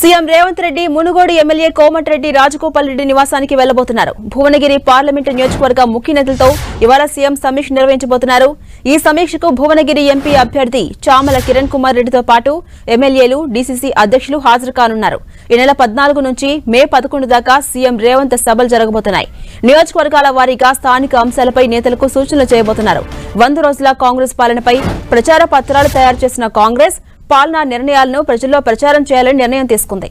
CM Revanth Reddy Munugode MLA Komatireddy Rajagopal Reddy నివాసానికి వెళ్ళబోతున్నారు Bhuvanagiri parliament నియోజకవర్గ ముఖ్య నేతలతో ఇవాళ సీఎం సమీక్ష నిర్వహించబోతున్నారు. ఈ సమీక్షకు భువనగిరి ఎంపీ అభ్యర్థి చామల కిరణ్ కుమార్ రెడ్డితో పాటు ఎమ్మెల్యేలు డీసీసీ అధ్యక్షులు హాజరు కానున్నారు. ఈ నెల పద్నాలుగు నుంచి మే పదకొండు దాకా సీఎం రేవంత్ సభలు జరగబోతున్నాయి. నియోజకవర్గాల వారీగా స్థానిక అంశాలపై నేతలకు సూచనలు చేయబోతున్నారు. వంద రోజుల కాంగ్రెస్ పాలనపై ప్రచార పత్రాలు తయారు చేసిన కాంగ్రెస్ పాలనా నిర్ణయాలను ప్రజల్లో ప్రచారం చేయాలని నిర్ణయం తీసుకుంది.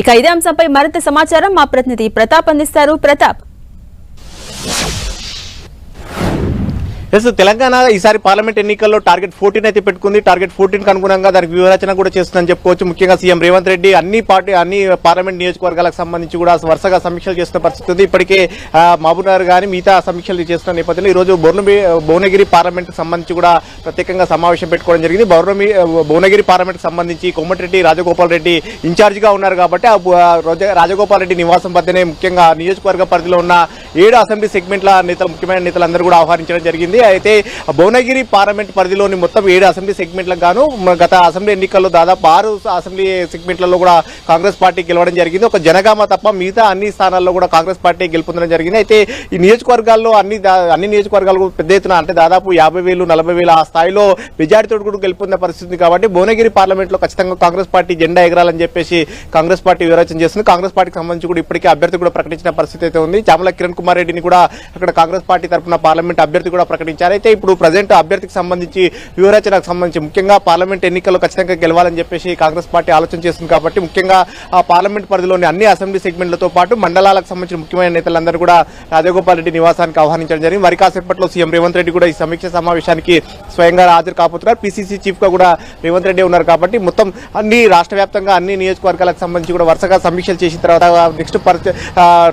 ఇక ఇదే అంశంపై మరింత సమాచారం మా ప్రతినిధి ప్రతాప్ అందిస్తారు. ప్రతాప్ ఎస్ తెలంగాణ ఈసారి పార్లమెంట్ ఎన్నికల్లో టార్గెట్ ఫోర్టీన్ అయితే పెట్టుకుంది. టార్గెట్ ఫోర్టీన్ అనుగుణంగా దానికి వివరచన కూడా చేస్తుందని చెప్పుకోవచ్చు. ముఖ్యంగా సీఎం రేవంత్ రెడ్డి అన్ని పార్టీ అన్ని పార్లమెంట్ నియోజకవర్గాలకు సంబంధించి కూడా వరుసగా సమీక్షలు చేస్తున్న పరిస్థితి ఉంది. ఇప్పటికే మహబూబ్నగర్ గాని మిగతా సమీక్షలు చేస్తున్న నేపథ్యంలో ఈ రోజు భువనగిరి భువనగిరి పార్లమెంట్ సంబంధించి కూడా ప్రత్యేకంగా సమావేశం పెట్టుకోవడం జరిగింది. భువనగిరి భువనగిరి పార్లమెంట్ సంబంధించి కోమటిరెడ్డి రాజగోపాల్ రెడ్డి ఇన్ఛార్జ్గా ఉన్నారు కాబట్టి ఆ రాజగోపాల్ రెడ్డి నివాసం వద్దనే ముఖ్యంగా నియోజకవర్గ పరిధిలో ఉన్న ఏడు అసెంబ్లీ సెగ్మెంట్ల నేతలు ముఖ్యమైన నేతలందరూ కూడా ఆహ్వానించడం జరిగింది. అయితే భువనగిరి పార్లమెంట్ పరిధిలోని మొత్తం ఏడు అసెంబ్లీ సెగ్మెంట్లకు గాను గత అసెంబ్లీ ఎన్నికల్లో దాదాపు ఆరు అసెంబ్లీ సెగ్మెంట్లలో కూడా కాంగ్రెస్ పార్టీ గెలవడం జరిగింది. ఒక జనగామ తప్ప మిగతా అన్ని స్థానాల్లో కూడా కాంగ్రెస్ పార్టీ గెలుపొందడం జరిగింది. అయితే ఈ నియోజకవర్గాల్లో అన్ని అన్ని నియోజకవర్గాలు పెద్ద ఎత్తున అంటే దాదాపు యాభై వేలు నలభై వేలు ఆ స్థాయిలో మెజార్టీతో కూడా గెలుపొందే పరిస్థితి కాబట్టి భువనగిరి పార్లమెంట్లో ఖచ్చితంగా కాంగ్రెస్ పార్టీ జెండా ఎగరాలని చెప్పేసి కాంగ్రెస్ పార్టీ వివరచన చేస్తుంది. కాంగ్రెస్ పార్టీకి సంబంధించి కూడా ఇప్పటికే అభ్యర్థి కూడా ప్రకటించిన పరిస్థితి అయితే ఉంది. చామల కిరణ్ కుమార్ రెడ్డిని కూడా అక్కడ కాంగ్రెస్ పార్టీ తరఫున పార్లమెంట్ అభ్యర్థి కూడా ప్రకటించారు అయితే ఇప్పుడు ప్రజెంట్ అభ్యర్థికి సంబంధించి వ్యూహరచనకు సంబంధించి ముఖ్యంగా పార్లమెంట్ ఎన్నికల్లో ఖచ్చితంగా గెలవాలని చెప్పేసి కాంగ్రెస్ పార్టీ ఆలోచన చేస్తుంది కాబట్టి ముఖ్యంగా పార్లమెంట్ పరిధిలోని అన్ని అసెంబ్లీ సెగ్మెంట్లతో పాటు మండలాలకు సంబంధించిన ముఖ్యమైన నేతలందరూ కూడా రాజగోపాల్ రెడ్డి నివాసానికి ఆహ్వానించడం జరిగింది. మరి కాసేపట్లో సీఎం రేవంత్ రెడ్డి కూడా ఈ సమీక్ష సమావేశానికి స్వయంగా హాజరు కాబోతున్నారు. పిసిసి చీఫ్గా కూడా రేవంత్ రెడ్డి ఉన్నారు కాబట్టి మొత్తం అన్ని రాష్ట్ర వ్యాప్తంగా అన్ని నియోజకవర్గాలకు సంబంధించి కూడా వరుసగా సమీక్షలు చేసిన తర్వాత నెక్స్ట్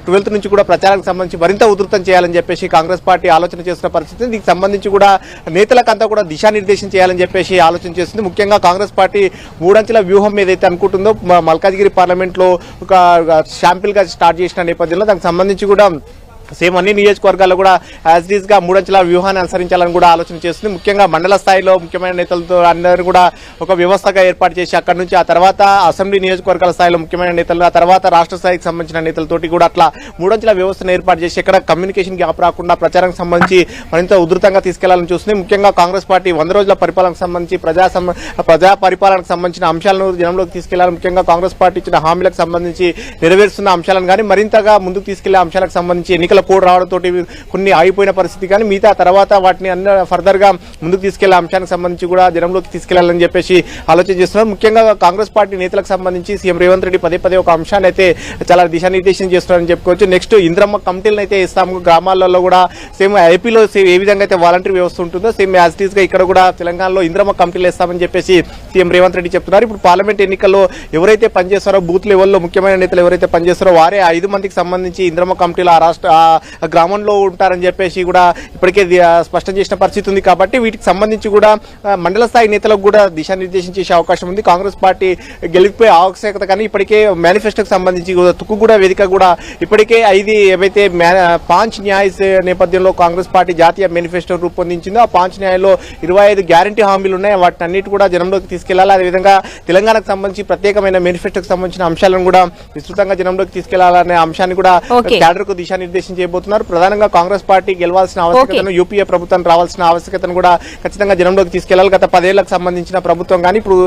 ట్వెల్త్ నుంచి కూడా ప్రచారానికి సంబంధించి మరింత ఉధృతం చేయాలని చెప్పేసి కాంగ్రెస్ పార్టీ ఆలోచన చేస్తున్న పరిస్థితి దీనికి సంబంధించి కూడా నేతలకంతా కూడా దిశానిర్దేశం చేయాలని చెప్పేసి ఆలోచన చేస్తుంది. ముఖ్యంగా కాంగ్రెస్ పార్టీ మూడంచెల వ్యూహం ఏదైతే అనుకుంటుందో మల్కాజ్గిరి పార్లమెంట్లో ఒక శాంపిల్గా స్టార్ట్ చేసిన నేపథ్యంలో దానికి సంబంధించి కూడా సేమ్ అన్ని నియోజకవర్గాల్లో కూడా యాజ్ ఈజ్గా మూడంచెల వ్యూహాన్ని అనుసరించాలని కూడా ఆలోచన చేస్తుంది. ముఖ్యంగా మండల స్థాయిలో ముఖ్యమైన నేతలతో అందరూ కూడా ఒక వ్యవస్థగా ఏర్పాటు చేసి అక్కడ నుంచి ఆ తర్వాత అసెంబ్లీ నియోజకవర్గాల స్థాయిలో ముఖ్యమైన నేతలు ఆ తర్వాత రాష్ట్ర స్థాయికి సంబంధించిన నేతలతోటి కూడా అట్లా మూడంచెల వ్యవస్థను ఏర్పాటు చేసి ఎక్కడ కమ్యూనికేషన్ గ్యాప్ రాకుండా ప్రచారానికి సంబంధించి మరింత ఉధృతంగా తీసుకెళ్ళాలని చూస్తుంది. ముఖ్యంగా కాంగ్రెస్ పార్టీ వంద రోజుల పరిపాలనకు సంబంధించి ప్రజా సం- ప్రజా పరిపాలనకు సంబంధించిన అంశాలను జనంలోకి తీసుకెళ్ళాలి ముఖ్యంగా కాంగ్రెస్ పార్టీ ఇచ్చిన హామీలకు సంబంధించి నెరవేరుస్తున్న అంశాలను కానీ మరింతగా ముందుకు తీసుకెళ్ళే అంశాలకు సంబంధించి ఎన్నికల కోడ్ రావడంతో కొన్ని ఆగిపోయిన పరిస్థితి. కానీ మిగతా తర్వాత వాటిని అన్న ఫర్దర్గా ముందుకు తీసుకెళ్ళే అంశానికి సంబంధించి కూడా జనంలోకి తీసుకెళ్ళాలని చెప్పేసి ఆలోచన చేస్తున్నారు. ముఖ్యంగా కాంగ్రెస్ పార్టీ నేతలకు సంబంధించి సీఎం రేవంత్ రెడ్డి పదే పదే ఒక అంశాన్ని అయితే చాలా దిశానిర్దేశం చేస్తున్నారని చెప్పుకోవచ్చు. నెక్స్ట్ ఇంద్రమ్మ కమిటీలను అయితే ఇస్తాము గ్రామాలలో కూడా సేమ్ ఐపీలో ఏ విధంగా అయితే వాలంటీర్ వ్యవస్థ ఉంటుందో సేమ్ యాజ్గా ఇక్కడ కూడా తెలంగాణలో ఇంద్రమ్మ కమిటీలు ఇస్తామని చెప్పేసి సీఎం రేవంత్ రెడ్డి చెప్తున్నారు. ఇప్పుడు పార్లమెంట్ ఎన్నికల్లో ఎవరైతే పనిచేస్తారో బూత్ లెవెల్లో ముఖ్యమైన నేతలు ఎవరైతే పనిచేస్తారో వారే ఐదు మందికి సంబంధించి ఇంద్రమ్మ కమిటీలు ఆ రాష్ట్ర ఆ గ్రామంలో ఉంటారని చెప్పేసి కూడా ఇప్పటికే స్పష్టం చేసిన పరిస్థితి ఉంది కాబట్టి వీటికి సంబంధించి కూడా మండల స్థాయి నేతలకు కూడా దిశానిర్దేశం చేసే అవకాశం ఉంది. కాంగ్రెస్ పార్టీ గెలిపిపోయే ఆవశ్యకత కానీ ఇప్పటికే మేనిఫెస్టోకి సంబంధించి కూడా తుక్కుగూడ వేదిక కూడా ఇప్పటికే ఐదు ఏవైతే పాంచ్ న్యాయ నేపథ్యంలో కాంగ్రెస్ పార్టీ జాతీయ మేనిఫెస్టో రూపొందించిందో ఆ పాంచ్ న్యాయంలో ఇరవై ఐదు గ్యారంటీ హామీలు ఉన్నాయి. వాటిని అన్నిటి కూడా జనంలోకి తీసుకెళ్ళాలి. అదేవిధంగా తెలంగాణకు సంబంధించి ప్రత్యేకమైన మేనిఫెస్టోకి సంబంధించిన అంశాలను కూడా విస్తృతంగా జనంలోకి తీసుకెళ్ళాలనే అంశాన్ని కూడా Okay. క్యాడర్కు దిశానిర్దేశం చేయబోతున్నారు. ప్రధానంగా కాంగ్రెస్ పార్టీ గెలవాల్సిన ఆవశ్యకతను యూపీఏ ప్రభుత్వం రావాల్సిన ఆవశ్యకతను కూడా ఖచ్చితంగా జనంలోకి తీసుకెళ్ళాలి. గత పదేళ్ళకు సంబంధించిన ప్రభుత్వం కానీ ఇప్పుడు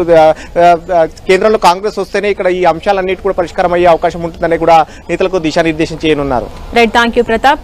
కేంద్రంలో కాంగ్రెస్ వస్తేనే ఇక్కడ ఈ అంశాలన్నిటి కూడా పరిష్కారం అయ్యే అవకాశం ఉంటుందని కూడా నేతలకు దిశానిర్దేశం చేయనున్నారు. Right thank you Pratap